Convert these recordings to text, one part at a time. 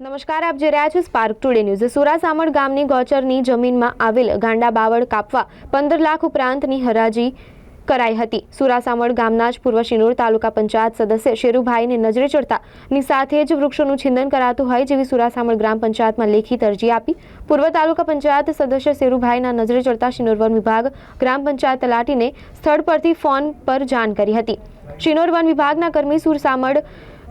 નમસ્કાર, આપ જે રહ્યા છો સ્પાર્ક ટુડે ન્યૂઝ સુરાસામણ ગામની ગોચરની જમીનમાં આવેલ ગાંડા બાવળ કાપવા પંદર લાખ ઉપરાંતની હરાજી કરાઈ હતી. સુરાસામણ ગામના જ પૂર્વ શિનોર તાલુકા પંચાયત સદસ્ય શેરુભાઈને નજરે ચડતા ની સાથે જ વૃક્ષોનું છિંદન કરાતું હોય જેવી સુરાસામણ ગ્રામ પંચાયતમાં લેખિત અરજી આપી પૂર્વ તાલુકા પંચાયત સદસ્ય શેરુભાઈના નજરે ચડતા શિનોર વિભાગ ગ્રામ પંચાયત તલાટીને સ્થળ પરથી ફોન પર જાણ કરી હતી. શિનોર વન વિભાગના કર્મી સુરસામડ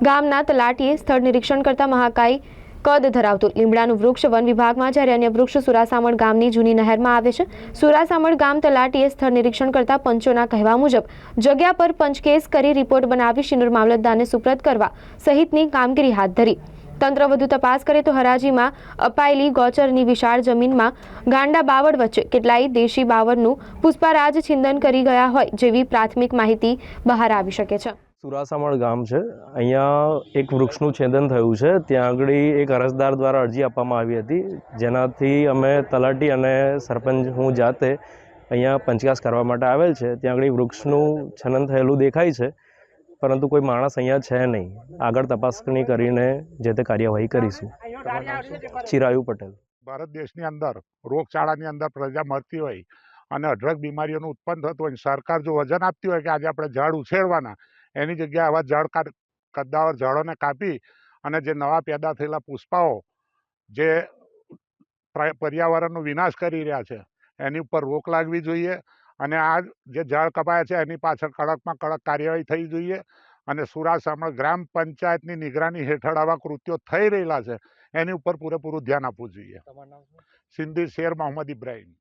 ગામના તલાટીએ સ્થળ નિરીક્ષણ કરતા મહાકાય કદ ધરાવતું. લીમડાનું વૃક્ષ વન વિભાગમાં જ્યારે અન્ય વૃક્ષ સુરાસામણ ગામની જૂની નહેરમાં આવે છે. સુરાસામણ ગામ તલાટીએ સ્થળ નિરીક્ષણ કરતા પંચોના કહેવા મુજબ, જગ્યા પર પંચકેસ કરી રિપોર્ટ બનાવી શિનોર મામલતદારને સુપ્રત કરવા સહિતની કામગીરી હાથ ધરી. તંત્ર વધુ તપાસ કરે તો હરાજીમાં અપાયેલી ગોચરની વિશાળ જમીનમાં ગાંડા બાવળ વચ્ચે કેટલાય દેશી બાવળનું પુષ્પારાજ છિંદન કરી ગયા હોય જેવી પ્રાથમિક માહિતી બહાર આવી શકે છે. સુરાસામણ ગામ છે. અહીંયા એક વૃક્ષનું છેદન થયું છે. ત્યાં આગળ એક અરજદાર દ્વારા અરજી આપવામાં આવી હતી. જેનાથી અમે તલાટી અને સરપંચ હું જાતે અહીંયા પંચકાસ કરવા માટે આવેલ છે. ત્યાં આગળ વૃક્ષનું છનન થયેલું દેખાય છે. પરંતુ કોઈ માણસ અહીંયા છે નહીં. આગળ તપાસણી કરીને જે તે કાર્યવાહી કરીશું. ચિરાયુ પટેલ. ભારત દેશની અંદર રોગચાળાની અંદર પ્રજા મરતી હોય અને અઢળક બીમારીઓનું ઉત્પન્ન થતું હોય સરકાર જો વજન આપતી હોય કે આજે આપણે ઝાડ ઉછેરવાના એની જગ્યાએ આવા જળ કદ્દાવર ઝાડોને કાપી અને જે નવા પેદા થયેલા પુષ્પાઓ જે પ્ર- પર્યાવરણનો વિનાશ કરી રહ્યા છે એની ઉપર રોક લાગવી જોઈએ અને આ જે ઝાડ કપાયા છે એની પાછળ કડકમાં કડક કાર્યવાહી થઈ જોઈએ અને સુરાસામણ ગ્રામ પંચાયતની નિગરાની હેઠળ આવા કૃત્યો થઈ રહેલા છે એની ઉપર પૂરેપૂરું ધ્યાન આપવું જોઈએ. સિંધી શેર મોહમ્મદ ઇબ્રાહીમ.